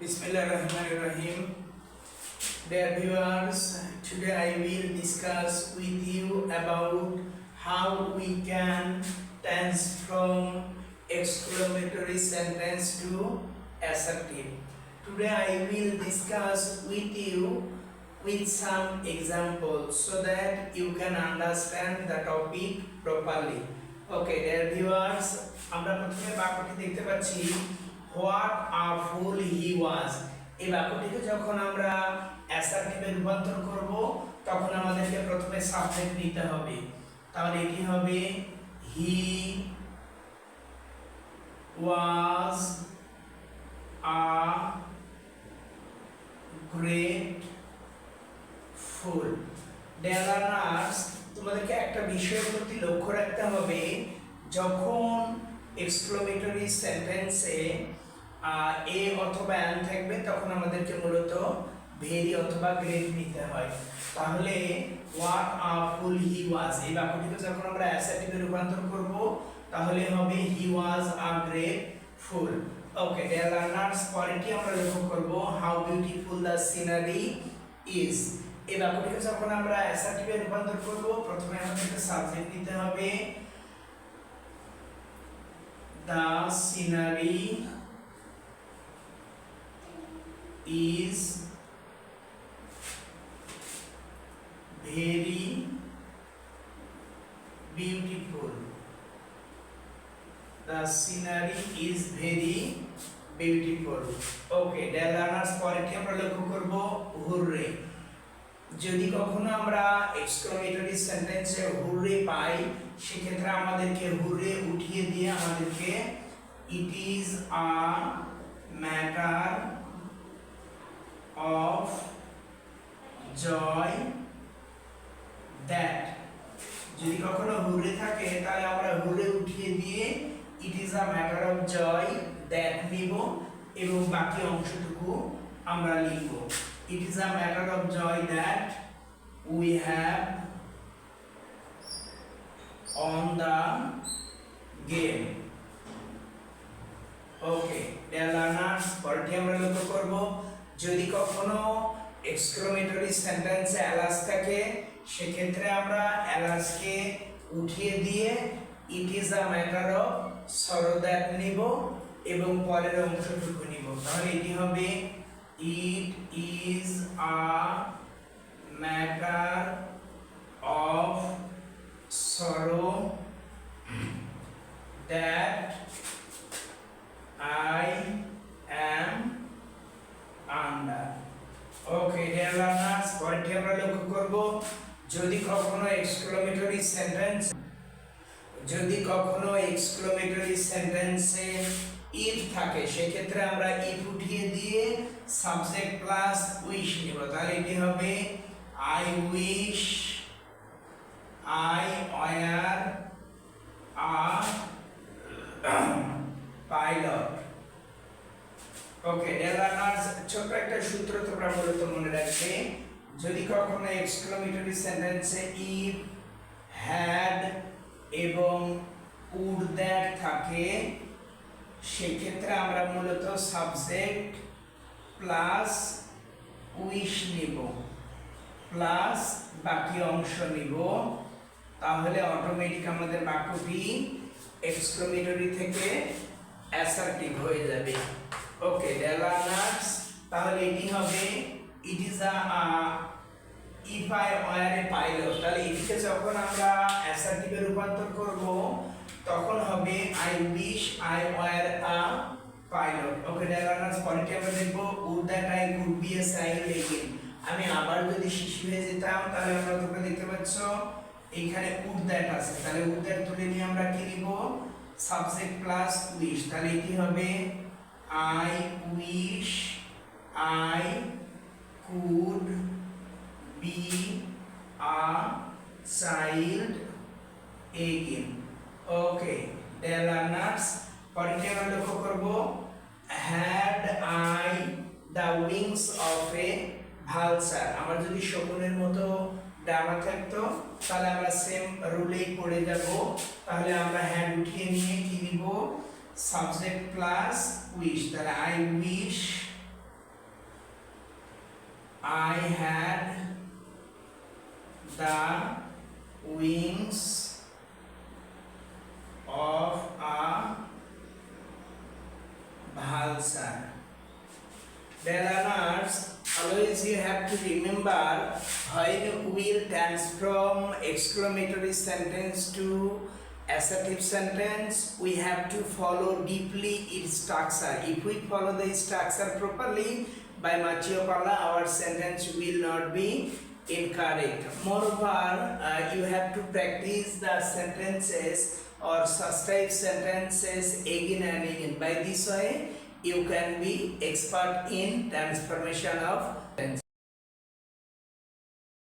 Bismillahirrahmanirrahim. Dear viewers, today I will discuss with you about how we can transform exclamatory sentence to assertive. Today I will discuss with you with some examples so that you can understand the topic properly. Okay, dear viewers, আমরা প্রথমে বাক্যটি দেখতে পাচ্ছি what a ফুল হি ওয়াজ। এই বাক্যটিকে যখন আমরা অ্যাসার্টিভে রূপান্তর করব, তখন আমাদেরকে প্রথমে সাবজেক্ট নিতে হবে। তাহলে এটি হবে? He was a great full. Learners তোমাদেরকে একটা বিষয়ের প্রতি লক্ষ্য রাখতে হবে। যখন এক্সক্লোমেটরি সেন্টেন্সে এ অথবা অ্যান থাকবে, তখন আমাদেরকে মূলত ভেরি অথবা গ্রেট নিতে হয়। তাহলে হোয়াট আ ফুল হি ওয়াজ এই বাক্যটিকে যখন আমরা অ্যাসার্টিভে রূপান্তর করব, তাহলে হবে he was a great fool okay dear learners পরেরটি আমরা লক্ষ্য করব how beautiful the scenery is এই বাক্যটিকে যখন আমরা অ্যাসার্টিভে রূপান্তর করব, প্রথমে আমাদেরকে সাবজেক্ট নিতে হবে the scenery is very beautiful. The scenery is very beautiful. Okay dear learners পরেরটি আমরা লক্ষ্য করব? হুররে। যদি কখনো আমরা এক্সক্লেমেটরি সেন্টেন্সে হুররে পাই, সেক্ষেত্রে আমাদেরকে হুররে উঠিয়ে দিয়ে আমাদেরকে it is a matter of joy that যদি কখনো হুররে থাকে তাহলে আমরা হুররে উঠিয়ে দিয়ে it is a matter of joy that নিব এবং বাকি অংশটুকু আমরা লিখব। It is a matter of joy that we have won the game okay learners পরটি আমরা লক্ষ্য করব। যদি কখনো এক্সক্লেমেটরি সেন্টেন্সে অ্যালাস থাকে, সেক্ষেত্রে আমরা অ্যালাসকে উঠিয়ে দিয়ে it is a matter of sorrow নিব এবং পরের অংশটুকু নিব। তাহলে এটি হবে it is a matter of sorrow that I am under. Okay dear learners পরেরটি আমরা লক্ষ্য করব। যদি কখনো এক্সক্লেমেটরি সেন্টেন্স যদি কখনো এক্সক্লেমেটরি সেন্টেন্সে ইফ থাকে, সেক্ষেত্রে আমরা ইফ উঠিয়ে দিয়ে সাবজেক্ট প্লাস উইশ নিব। তাহলে এটি হবে? I wish I were a pilot okay learners ছোট্ট একটা সূত্র তোমরা মূলত মনে রাখবে। যদি কখনো এক্সক্লেমেটরি সেন্টেন্সে ইফ হ্যাড এবং উড দ্যাট থাকে, সেক্ষেত্রে আমরা মূলত সাবজেক্ট প্লাস উইশ নিব প্লাস বাকি অংশ নিব। তাহলে অটোমেটিক আমাদের বাক্যটি এক্সক্লেমেটরি থেকে অ্যাসার্টিভ হয়ে যাবে। ওকে লার্নার্স তাহলে এটি হবে it is a if I were a pilot তাহলে এটিকে যখন আমরা অ্যাসার্টিভে রূপান্তর করব, তখন হবে I wish I were a pilot okay learners পরেরটি আমরা দেখব would that I could be a child again আমি আবার যদি শিশু হয়ে যেতাম, তাহলে আমরা তোমরা দেখতে পাচ্ছ এইখানে উড দ্যাট আছে। তাহলে উড দ্যাট তুলে নিয়ে আমরা কি নিব? সাবজেক্ট প্লাস উইশ তাহলে এটি হবে? I wish I could be a child again okay dear learners পরেরটি আমরা লক্ষ্য করব। Had I the wings of a vulture আমার যদি শকুনের মতো ডানা থাকতো, তাহলে আমরা সেম রুলেই পড়ে যাব। তাহলে আমরা হ্যাড উঠিয়ে নিয়ে কি নিব সাবজেক্ট প্লাস উইশ তাহলে I wish I had the wings of a Bhalsar. Dear learners, always you have to remember when we will transform exclamatory sentence to assertive sentence, we have to follow deeply its structure. If we follow the structure properly, by Machiopala, our sentence will not be incorrect. Moreover, uh, you have to practice the sentences or substantive sentences again and again. By this way, you can be expert in transformation of